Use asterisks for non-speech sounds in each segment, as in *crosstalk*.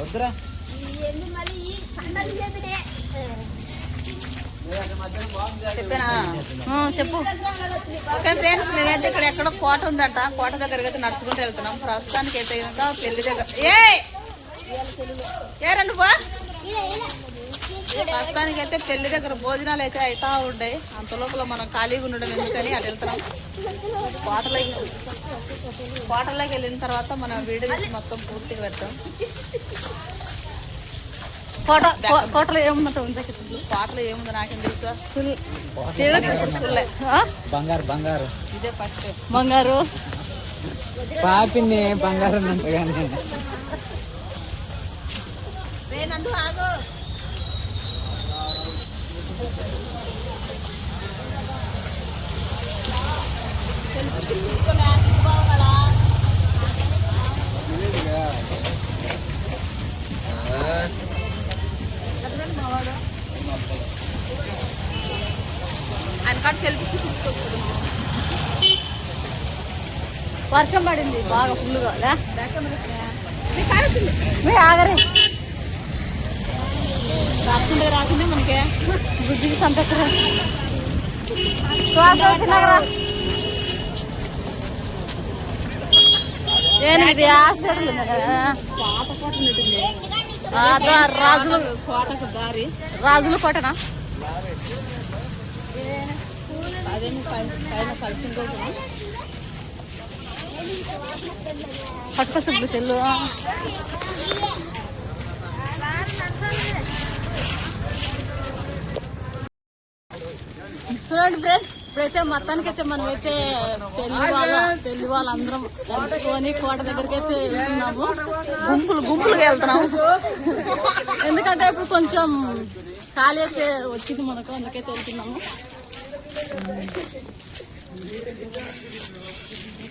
వద్దురా. చెప్పానా? చెప్పు. ఓకే ఫ్రెండ్స్ మేమైతే ఇక్కడ ఎక్కడో కోట ఉందట. కోట దగ్గరికి అయితే నడుచుకుంటూ వెళ్తున్నాం. ప్రస్తుతానికి అయితే పెళ్ళి దగ్గర ఏ ఏ రండి బా. ప్రస్తుతానికి అయితే పెళ్ళి దగ్గర భోజనాలు అయితే అవుతా ఉంటాయి అంత లోపల మనం ఖాళీగా ఉండడం ఎందుకని అటు వెళ్తున్నాం. కోటలోకి కోటలోకి వెళ్ళిన తర్వాత మనం వీడియో తీసి మొత్తం పూర్తిగా పెడతాం. కోట కోటలో ఏముందంట ఉందా? కోటలో ఏముంది నాకేం తెలుసా. బంగారు బంగారు. ఇదే ఫస్ట్. బంగారు. పాపిని బంగారు అంతగానే నందు ఆగు. వర్షం పడింది బాగా ఫుల్గా ఆగరే. రాకుండా రాకుండా మనకే. బుద్ధికి సంపెత్తరా ఏనిమిది హాస్పిటల్ రాజులు కోటకు దారి రాజుల. కోటనా? అదేమో పైన పైన కలిసి పట్టుక సుబ్బు చెల్లు. చూడండి ఫ్రెండ్స్ ఇప్పుడైతే మొత్తానికి అయితే మనం అయితే పెళ్ళి వాళ్ళ పెళ్ళి వాళ్ళందరం కలుసుకొని కోట దగ్గరికి అయితే వెళ్తున్నాము. గుంపులు గుంపులుగా వెళ్తున్నాం ఎందుకంటే ఇప్పుడు కొంచెం ఖాళీ అయితే వచ్చింది మనకు అందుకైతే వెళ్తున్నాము.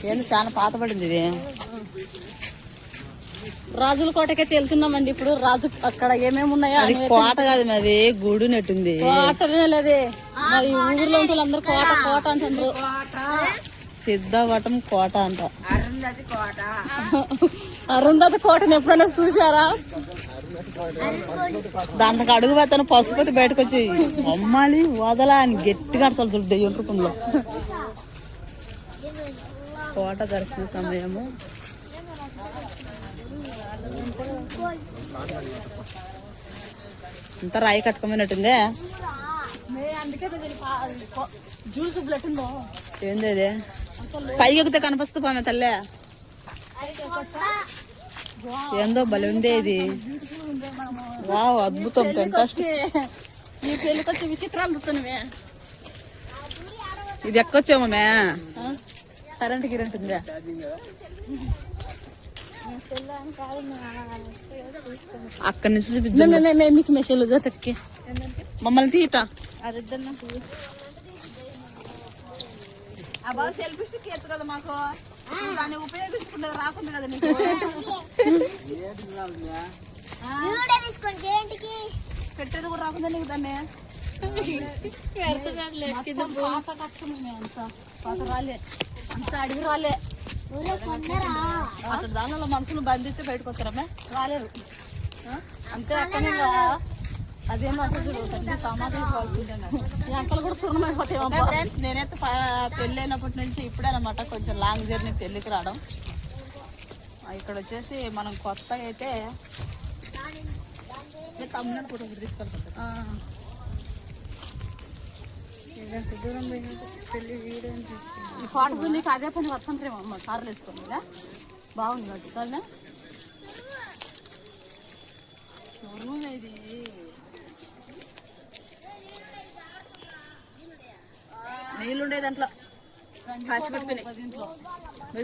ఏంది చాలా పాత పడింది ఇది. రాజుల కోటకైతే వెళ్తున్నామండి ఇప్పుడు. రాజు అక్కడ ఏమేమి ఉన్నాయో అది కోట కాదు అది గుడి నెట్టుంది కోటనే లేదే. మరి ఊర్లో అందరూ కోట కోట అంటున్నారు. సిద్ధవటం కోట అంట. అరుంధతి కోటని ఎప్పుడైనా చూసారా దాంట్లోకి అడుగు పెడతాను పసుపతి బయటకు వచ్చి అమ్మాలి వదలా అని గట్టిగా అసలు దెయ్యం రూపంలో కోట దర్శన సమయము. ఇంత రాయి కట్టుకోమైనట్టుందే ఏంది అది? పైకి ఎక్కితే కనిపిస్తుంది పామె తల్లే. ఏందో భలే ఉంది ఇది. వావ్ అద్భుతం ఈ విచిత్రాలు ఇది ఎక్కొచ్చామా మే. కరెంట్ గిరెంట్ ఉందా అక్కడి నుంచి చూపించు మేము మేము- మేము మీకు మెసేజ్ జతకి మమ్మల్ని తీయట? పెట్టేది కూడా రాకుండా నీకు దాన్ని? పాత కష్టమే అంత. పాత రాలే. అంత అడిగి రాలే. అసలు దానిలో మనుషులు బంధించి బయటకు వస్తారమ్మే? రాలేరు. అంతే అక్కనే అంకలు కూడా సున్నమైపోతాయి ఫ్రెండ్స్ నేనైతే పెళ్ళి అయినప్పటి నుంచి ఇప్పుడే అనమాట కొంచెం లాంగ్ జర్నీ పెళ్ళికి రావడం. ఇక్కడ వచ్చేసి మనం కొత్తగా అయితే తీసుకెళ్తాం ఆ. ఈ పాటకు నీకు అదే పని వర్షంత్రేమో అమ్మ కార్లు వేసుకోండి ఇలా. బాగుంది వాటి కదా ఇది. నీళ్ళుండే దాంట్లో. కాసి పెట్టిపోయినాయి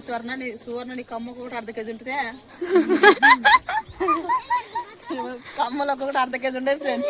స్వర్ణని సువర్ణని కమ్మ ఒకటి అర్ధ కేజీ ఉంటుందే? *laughs* కమ్మలు ఒక్కొక్కటి అర్ధ కేజీ ఉండే ఫ్రెండ్స్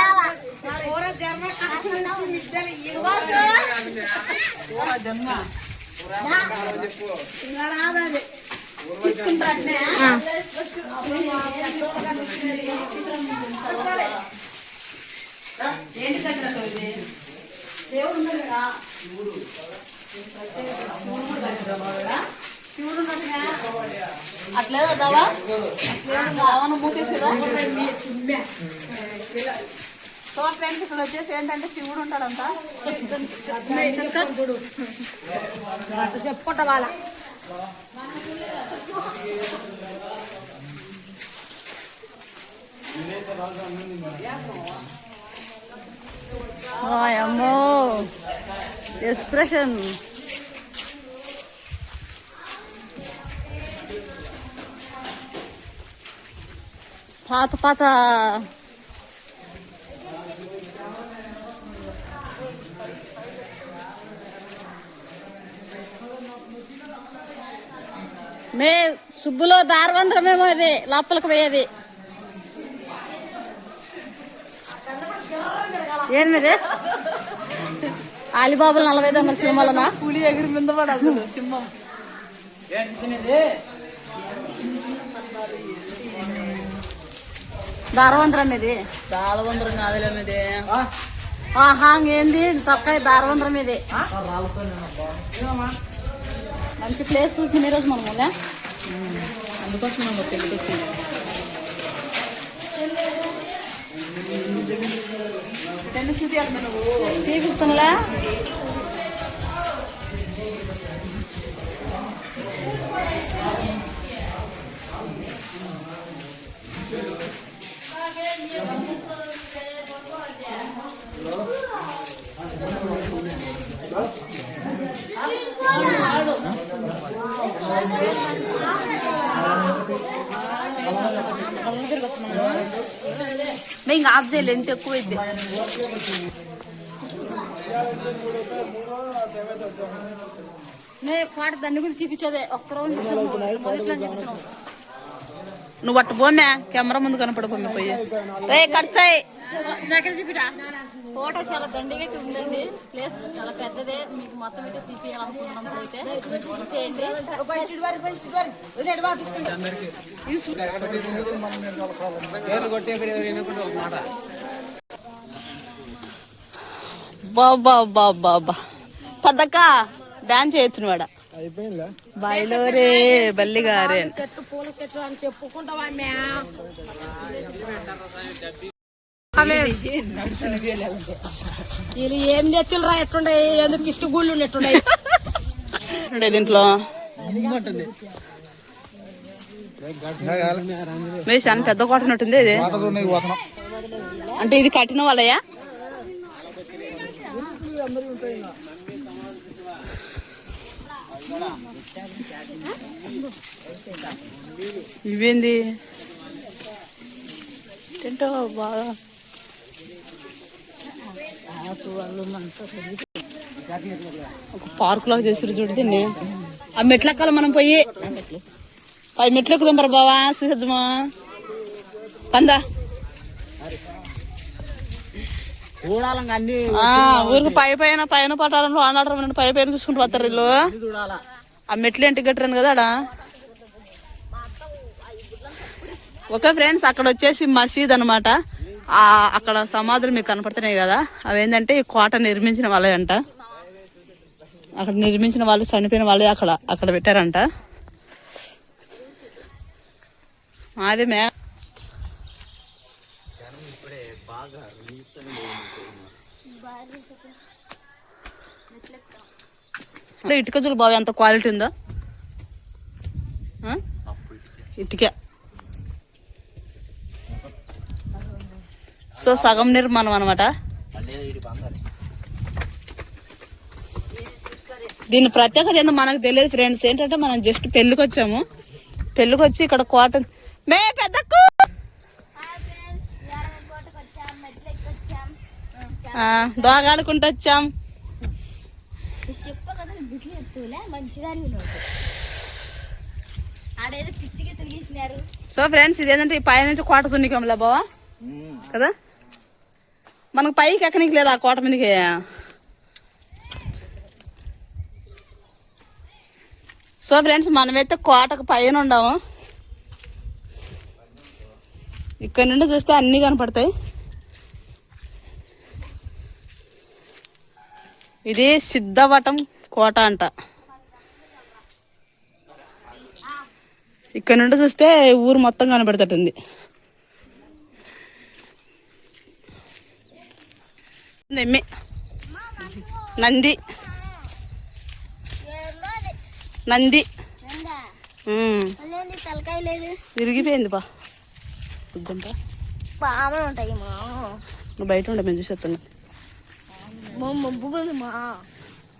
వచ్చింది అట్లేదా దావా? అవును మూతేసిరా సో ఫ్రెండ్స్ ఇక్కడ వచ్చేసి ఏంటంటే శివుడు ఉంటాడంట. చెప్పుకుంటా వాళ్ళ అమ్మో ఎక్స్ప్రెషన్. పాత పాత మే సుబ్బులో దారవంద్రమేమో ఇది లోపలికి పోయేది. ఏంది అలీబాబులు నలభై దొంగల సినిమాలనా? పులి ఎగిరి మీద పడాలి సింహం. దారవంద్రం ఇది. దాళవందరం కాదులే మీదే. ఆహా ఏంది? తొక్క దారవంద్రం ఇది. మంచి ప్లేస్ చూసిన ఈ రోజు మనం కదా అందుకోసం మనం పెళ్ళికి వచ్చింది టెన్నిస్ చూపించాలి నువ్వు చూపిస్తానులే మేము ఇంకా ఆఫ్ చేయలేదు ఎంత ఎక్కువ అయితే నేను పాట దాన్ని గురించి చూపించేదే ఒక్క రోజు మొదట్లో చెప్తున్నాం నువ్వు అట్టు పోమే కెమెరా ముందు కనపడ పోమే పోయి రే ఖర్చాయి దగ్గర చూపిడా ఫోటో చాలా దండిగా ఉందండి. ప్లేస్ చాలా పెద్దదే. మీకు మొత్తం అయితే చూపించాలనుకుంటున్నాం అయితే బాబా బాబా బా పద్దక్క డాన్స్ చేయొచ్చు వాడ. బాయిలోరే బల్లిగారే అని. చెట్టు పూల చెట్టు అని చెప్పుకుంటావా వీళ్ళు ఏం నెత్తులు రా ఎట్టుండే ఎందుకు పిసికి గుళ్ళు ఉన్నట్టుండే ఉండే దీంట్లో. అని పెద్ద కోట ఉన్నట్టుంది ఇది. అంటే ఇది కట్టిన వాళ్ళయా ఇవేంది? తింటావా బాగా? ఒక పార్క్ లాగా చేసారు చూడు దీన్ని. ఆ మెట్లు మనం పోయి. పై మెట్లు ఎక్కుదాం బావా చూసేద్దామా పందా. ఊరికి. పై పైన పైన పట్టాలను ఆడాడడం పై పైన చూసుకుంటూ వస్తారు వీళ్ళు. ఆ మెట్లు ఇంటికి కట్టరాను కదా ఆడ? ఓకే ఫ్రెండ్స్ అక్కడ వచ్చేసి మసీద్ అనమాట ఆ అక్కడ సమాధులు మీకు కనపడుతున్నాయి కదా. అవేంటంటే ఈ కోట నిర్మించిన వాళ్ళే అంట. అక్కడ నిర్మించిన వాళ్ళు చనిపోయిన వాళ్ళే అక్కడ అక్కడ పెట్టారంట. అదే మే అంటే ఇటుక చూడు బాబు ఎంత క్వాలిటీ ఉందో. ఇటుక. సో సగం నిర్మాణం అనమాట దీని ప్రత్యేకత ఏందో మనకు తెలియదు ఫ్రెండ్స్ ఏంటంటే మనం జస్ట్ పెళ్ళికి వచ్చాము పెళ్ళికి వచ్చి ఇక్కడ కోట మే పెద్దకు దోగాడుకుంటూ వచ్చాం చెప్ప కదా ఎత్తులే మంచిదాని ఆడేదో పిచ్చిగా తిరిగించినారు సో ఫ్రెండ్స్ ఇదేంటంటే ఈ పైనుంచి కోట సున్నికంలా బావా? కదా? మనకు పైకి ఎక్కనికి లేదు ఆ కోట మీదకి? సో ఫ్రెండ్స్ మనమైతే కోటకు పైన ఉండాము. ఇక్కడ నుండి చూస్తే అన్నీ కనపడతాయి. ఇది సిద్ధవటం కోట అంట. ఇక్కడ నుండి చూస్తే ఊరు మొత్తం కనబడతటుంది నెమ్మి నంది. నంది. విరిగిపోయింది బా బయట ఉండే మేము చూసేస్తున్నా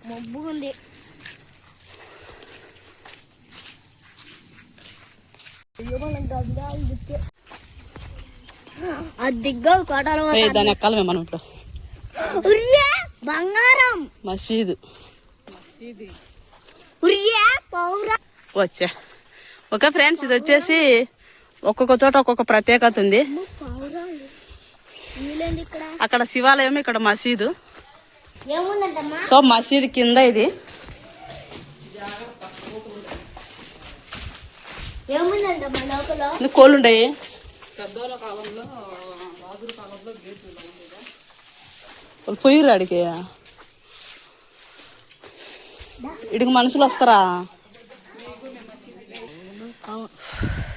మబ్బుగుంది అది దిగ్గ కోటలో ఏ దాని ఎక్కాలి మనం ఇప్పుడు బంగారం. మసీదు. వచ్చా. ఓకే ఫ్రెండ్స్ ఇది వచ్చేసి ఒక్కొక్క చోట ఒక్కొక్క ప్రత్యేకత ఉంది. అక్కడ శివాలయం ఇక్కడ మసీదు. సో మసీదు కింద ఇది. కోళ్ళు ఉండయి వాళ్ళు పోయిర్రు అడిగి ఇడికి మనుషులు వస్తారా?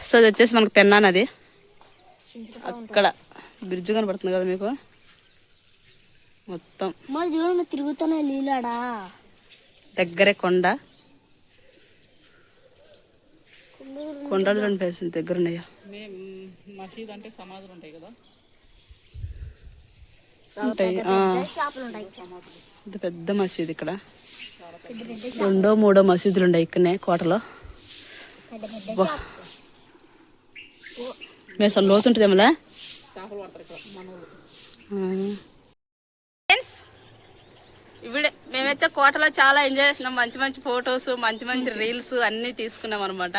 సో అది వచ్చేసి మనకు పెన్నా నది అక్కడ బ్రిడ్జ్ కనబడుతుంది కదా మీకు. మొత్తం. మరి చూడండి తిరుగుతానే నీళ్ళాడా దగ్గరే కొండ. కొండలు రెండు పేసిన దగ్గర ఉన్నాయా మసీద్ అంటే సమాధులు ఉంటాయి కదా? ఉంటాయి ఆ. షాపులు ఉంటాయి. ఇంత పెద్ద మసీద్ ఇక్కడ. రెండో మూడో మసీదులు ఉన్నాయి ఇక్కడనే కోటలో. మేము అసలు లోతుంటుంది ఏమలా చేపలు పడతారు ఇక్కడ మన ఊరు ఇవిడే మేమైతే కోటలో చాలా ఎంజాయ్ చేసినాం. మంచి మంచి ఫొటోస్ మంచి మంచి రీల్స్ అన్నీ తీసుకున్నాం అనమాట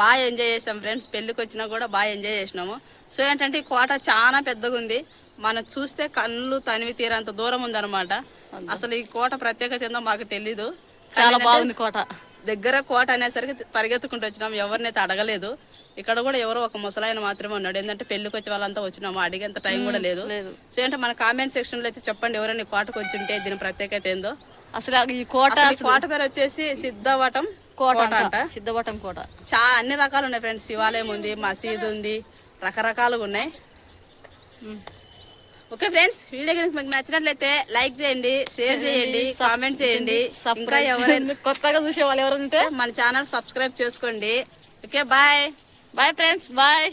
బాగా ఎంజాయ్ చేసాం ఫ్రెండ్స్. పెళ్ళికి వచ్చినా కూడా బాగా ఎంజాయ్ చేసినాము. సో ఏంటంటే ఈ కోట చాలా పెద్దగా ఉంది. మనం చూస్తే కళ్ళు తనివి తీరంత దూరం ఉందన్నమాట. అసలు ఈ కోట ప్రత్యేకత ఏందో మాకు తెలీదు. చాలా బాగుంది కోట. దగ్గర కోట అనేసరికి పరిగెత్తుకుంటూ వచ్చినాం. ఎవరినైతే అడగలేదు. ఇక్కడ కూడా ఎవరో ఒక ముసలాయన మాత్రమే ఉన్నాడు. ఏంటంటే పెళ్ళికి వచ్చే వాళ్ళంతా వచ్చినాము. అడిగేంత టైం కూడా లేదు. సో ఏంటంటే మన కామెంట్ సెక్షన్లో అయితే చెప్పండి. ఎవరైనా కోటకు వచ్చి ఉంటే దీని ప్రత్యేకత ఏందో. అసలు ఈ కోట కోట పేరు వచ్చేసి సిద్ధవటం కోట అంట. సిద్ధవటం కోట. చా అన్ని రకాలు ఉన్నాయి ఫ్రెండ్స్ శివాలయం ఉంది మసీద్ ఉంది. రకరకాలుగా ఉన్నాయి. ఓకే ఫ్రెండ్స్ వీడియో కనుక మీకు నచ్చినట్లయితే లైక్ చేయండి షేర్ చేయండి కామెంట్ చేయండి. ఇంకా ఎవరైనా కొత్తగా చూసే వాళ్ళు ఎవరు మన ఛానల్ సబ్స్క్రైబ్ చేసుకోండి. Okay bye. Bye friends bye.